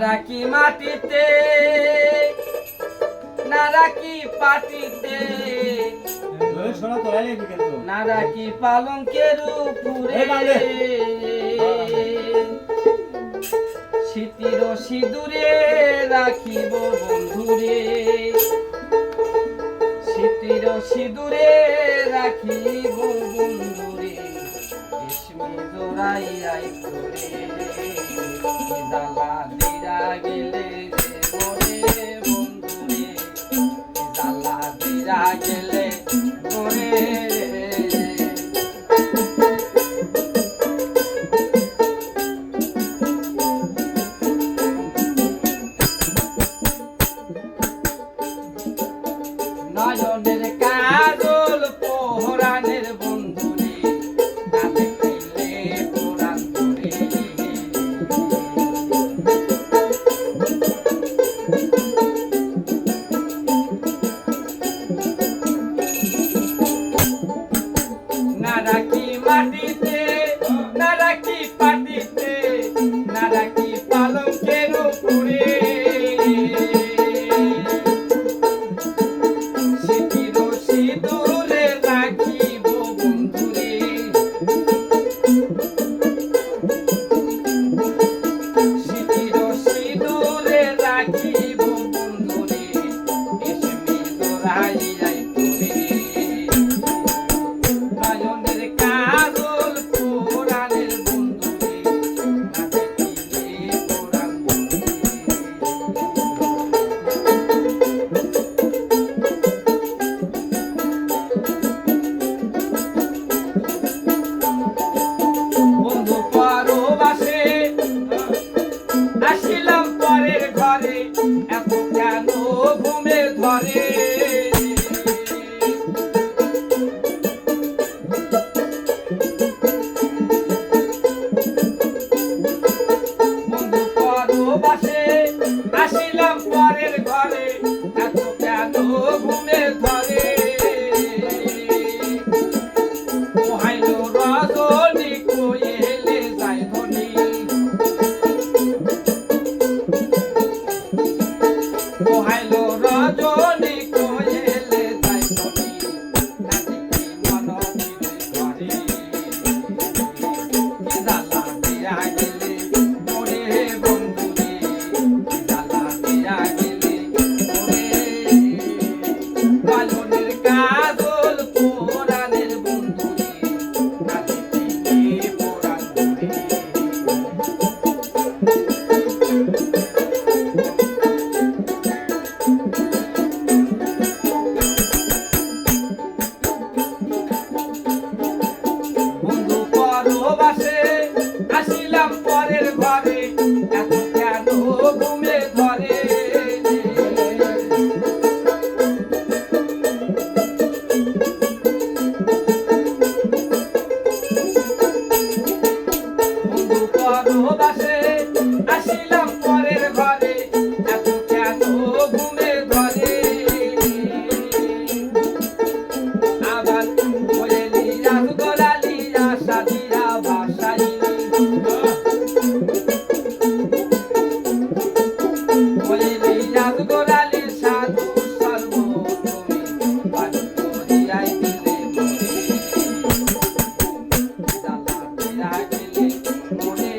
নারাকি মাটিতে? নারাকি পাটিতে? নারাকি পালঙ্কের উপরে? স্মৃতির সিঁদুরে রাখিব বন্ধুরে। স্মৃতির সিঁদুরে রাখিব বন্ধুরে। রেশমি জোড়াই আই করে para que মনে